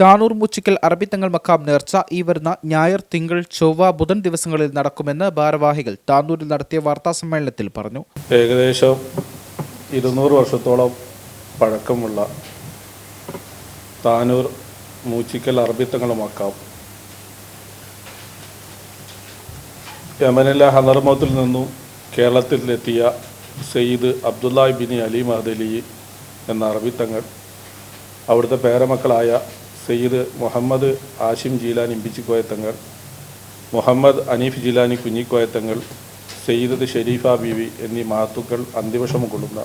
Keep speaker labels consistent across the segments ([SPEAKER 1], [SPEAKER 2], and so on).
[SPEAKER 1] താനൂർ മുച്ചിക്കൽ അറബിത്തങ്ങൾ മക്കാം നേർച്ച. ഈ വരുന്ന ഞായർ തിങ്കൾ ചൊവ്വ ബുധൻ ദിവസങ്ങളിൽ നടക്കുമെന്ന് ഭാരവാഹികൾ താനൂരിൽ നടത്തിയ വാർത്താ സമ്മേളനത്തിൽ പറഞ്ഞു.
[SPEAKER 2] ഏകദേശം ഇരുന്നൂറ് വർഷത്തോളം പഴക്കമുള്ള താനൂർ മൂച്ചിക്കൽ അറബിത്തങ്ങൾ മക്കാം. യമനിലെ ഹനർമത്തിൽ നിന്നും കേരളത്തിലെത്തിയ സയ്യിദ് അബ്ദുല്ലാഹിബിനി അലി മഹദലി എന്ന അറബിത്തങ്ങൾ അവിടുത്തെ പേരമക്കളായ സയ്യിദ് മുഹമ്മദ് ആഷിം ജീലാനി ഇമ്പിച്ചിക്കോയത്തങ്ങൾ മുഹമ്മദ് അനീഫ് ജീലാനി കുഞ്ഞിക്കോയത്തങ്ങൾ സയ്യിദ് ഷെരീഫ ബീവി എന്നീ മഹത്തുക്കൾ അന്തിവശം കൊള്ളുന്ന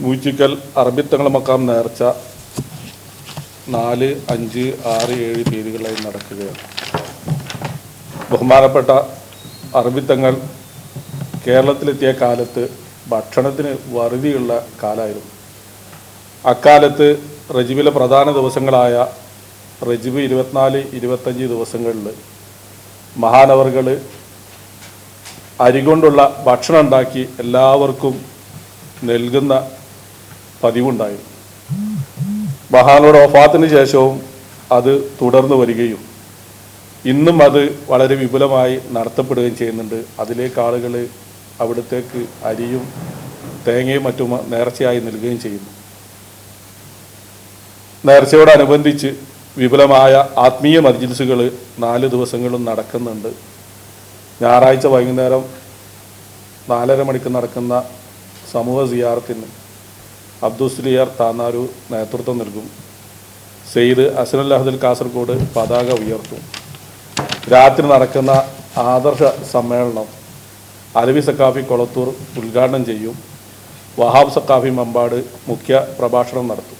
[SPEAKER 2] മൂച്ചിക്കൽ അറബിത്തങ്ങൾ മക്കാം നേർച്ച നാല് അഞ്ച് ആറ് ഏഴ് തീയതികളായി നടക്കുകയാണ്. ബഹുമാനപ്പെട്ട അറബിത്തങ്ങൾ കേരളത്തിലെത്തിയ കാലത്ത് ഭക്ഷണത്തിന് വറുതിയുള്ള കാലമായിരുന്നു അക്കാലത്ത് റജിബിലെ പ്രധാന ദിവസങ്ങളായ റജിബ് ഇരുപത്തിനാല് ഇരുപത്തഞ്ച് ദിവസങ്ങളിൽ മഹാനവറുകൾ അരി കൊണ്ടുള്ള ഭക്ഷണം ഉണ്ടാക്കി എല്ലാവർക്കും നൽകുന്ന പതിവുണ്ടായിരുന്നു മഹാനോട് ഒഫാത്തിന് ശേഷവും അത് തുടർന്നു വരികയും ഇന്നും അത് വളരെ വിപുലമായി നടത്തപ്പെടുകയും ചെയ്യുന്നുണ്ട്. അതിലേക്ക് ആളുകൾ അവിടത്തേക്ക് അരിയും തേങ്ങയും മറ്റും നേർച്ചയായി നൽകുകയും ചെയ്യുന്നു. നേർച്ചയോടനുബന്ധിച്ച് വിപുലമായ ആത്മീയ മജിൽസുകൾ നാല് ദിവസങ്ങളും നടക്കുന്നുണ്ട്. ഞായറാഴ്ച വൈകുന്നേരം നാലര മണിക്ക് നടക്കുന്ന സമൂഹ സിയാറത്തിന് അബ്ദുസ്ലിയാർ താന്നാരു നേതൃത്വം നൽകും. സെയ്ദ് അസനുൽ അഹദുൽ കാസർഗോഡ് പതാക ഉയർത്തും. രാത്രി നടക്കുന്ന ആദർശ സമ്മേളനം അലവി സക്കാഫി കൊളത്തൂർ ഉദ്ഘാടനം ചെയ്യും. വഹാബ് സക്കാഫി മമ്പാട് മുഖ്യ പ്രഭാഷണം നടത്തും.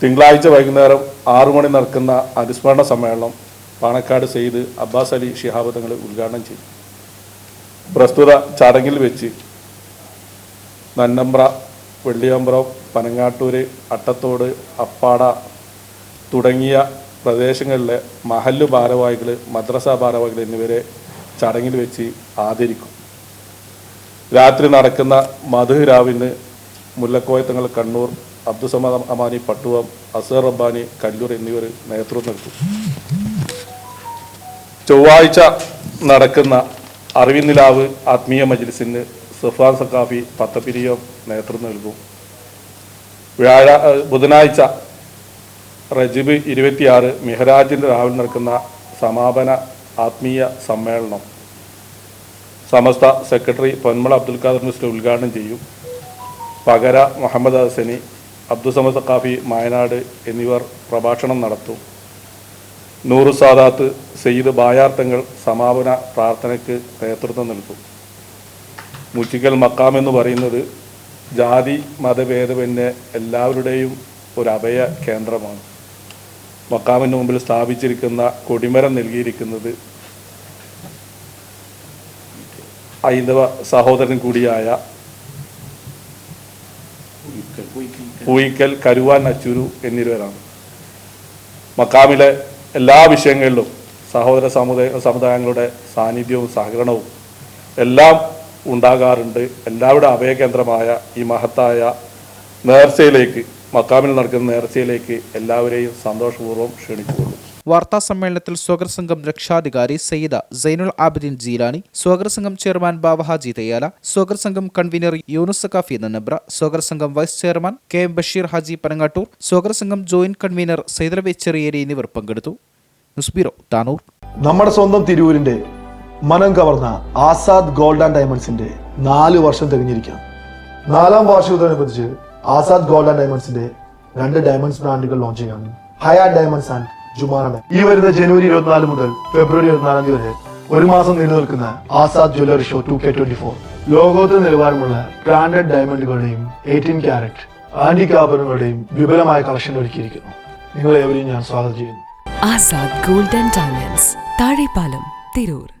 [SPEAKER 2] തിങ്കളാഴ്ച വൈകുന്നേരം ആറു മണി നടക്കുന്ന അനുസ്മരണ സമ്മേളനം പാണക്കാട് സെയ്ദ് അബ്ബാസ് അലി ഷിഹാബ് തങ്ങൾ ഉദ്ഘാടനം ചെയ്യും. പ്രസ്തുത ചടങ്ങിൽ വെച്ച് നന്നമ്പ്ര വെള്ളിയമ്പ്രം പനങ്ങാട്ടൂര് അട്ടത്തോട് അപ്പാട തുടങ്ങിയ പ്രദേശങ്ങളിലെ മഹല്ല് ഭാരവാഹികൾ മദ്രസ ഭാരവാഹികൾ എന്നിവരെ ചടങ്ങിൽ വെച്ച് ആദരിക്കും. രാത്രി നടക്കുന്ന മധുരാവിന് മുല്ലക്കോയത്തങ്ങൾ കണ്ണൂർ അബ്ദുസമദ് അമാനി പട്ടുവം അസർ റബ്ബാനി കല്ലൂർ എന്നിവർ നേതൃത്വം നൽകും. ചൊവ്വാഴ്ച നടക്കുന്ന അറിവിനിലാവ് ആത്മീയ മജ്ലിസിന് സഫാൻ സക്കാഫി പത്തപ്പിരിയം നേതൃത്വം നൽകും. വ്യാഴ ബുധനാഴ്ച റജിബ് ഇരുപത്തിയാറ് മിഹ്റാജിന്റെ രാവിലെ നടക്കുന്ന സമാപന ആത്മീയ സമ്മേളനം സമസ്ത സെക്രട്ടറി പൊന്മള അബ്ദുൽ ഖാദർ മിസ്റ്റർ ഉദ്ഘാടനം ചെയ്യും. പകര മുഹമ്മദ് ഹസനി അബ്ദുസമദ് സക്കാഫി മായനാട് എന്നിവർ പ്രഭാഷണം നടത്തും. നൂറു സാദാത്ത് സെയ്ദ് ബായാർത്തങ്ങൾ സമാപന പ്രാർത്ഥനയ്ക്ക് നേതൃത്വം നൽകും. മുച്ചിക്കൽ മക്കാം എന്ന് പറയുന്നത് ജാതി മതഭേദമന്യേ എല്ലാവരുടെയും ഒരു അഭയ കേന്ദ്രമാണ്. മക്കാമിന് മുമ്പിൽ സ്ഥാപിച്ചിരിക്കുന്ന കൊടിമരം നൽകിയിരിക്കുന്നത് ഹൈന്ദവ സഹോദരൻ കൂടിയായ പൂയിക്കൽ കരുവാൻ അച്ചൂരു എന്നിവരാണ്. മക്കാമിലെ എല്ലാ വിഷയങ്ങളിലും സഹോദര സമുദായ സമുദായങ്ങളുടെ സാന്നിധ്യവും സഹകരണവും എല്ലാം ഉണ്ടാകാറുണ്ട്. എല്ലാവരുടെ അഭയകേന്ദ്രമായ ഈ മഹത്തായ നേർച്ചയിലേക്ക് മക്കാമിൽ നടക്കുന്ന നേർച്ചയിലേക്ക് എല്ലാവരെയും സന്തോഷപൂർവം ക്ഷണിച്ചുകൊള്ളും.
[SPEAKER 1] വാർത്താ സമ്മേളനത്തിൽ സ്വാഗത സംഘം രക്ഷാധികാരി സയ്യിദ സൈനുൽ ആബിദിൻ ജീലാനി സ്വാഗത സംഘം ചെയർമാൻ ബാവഹാജി തയ്യാല സ്വാഗത സംഘം കൺവീനർ യൂനുസ് സഖാഫി നന്നബ്ര സ്വാഗത സംഘം vice chairman K M Basheer Haji Panangattur സ്വാഗത സംഘം ജോയിന്റ് കൺവീനർ സൈദലവി ചെറിയേരി എന്നിവർ പങ്കെടുത്തു. News bureau Tanur.
[SPEAKER 3] നമ്മുടെ സ്വന്തം തിരൂരിന്റെ മനം കവർന്ന ആസാദ് ഗോൾഡ് ആൻഡ് ഡയമണ്ട്സിന്റെ നാല് വർഷം തികഞ്ഞിരിക്കാം. നാലാം വാർഷികത്തോടനുബന്ധിച്ച് ആസാദ് ഗോൾഡ് ആൻഡ് ഡയമണ്ട്സിന്റെ രണ്ട് ഡയമണ്ട്സ് ബ്രാൻഡുകൾ ലോഞ്ച് ചെയ്യാനും ഹയാ ഡയമണ്ട്സ് ആൻഡ് ഡയമണ്ട്. ഈ വരുന്ന ജനുവരി ഇരുപത്തിനാല് മുതൽ ഫെബ്രുവരി ഇരുപത്തിനാലാം തീയതി വരെ ഒരു മാസം നിലനിൽക്കുന്ന Azad jewellery show two K twenty four ലോകോത്തര നിലവാരമുള്ള ബ്രാൻഡഡ് ഡയമണ്ടുകളുടെയും എയ്റ്റീൻ ക്യാരറ്റ് ആന്റിക് ആഭരണങ്ങളുടെയും വിപുലമായ കളക്ഷൻ ഒരുക്കിയിരിക്കുന്നു. നിങ്ങളെ എവരെയും ഞാൻ സ്വാഗതം ചെയ്യുന്നു.
[SPEAKER 4] Azad golden diamonds Tazhepalam Tirur.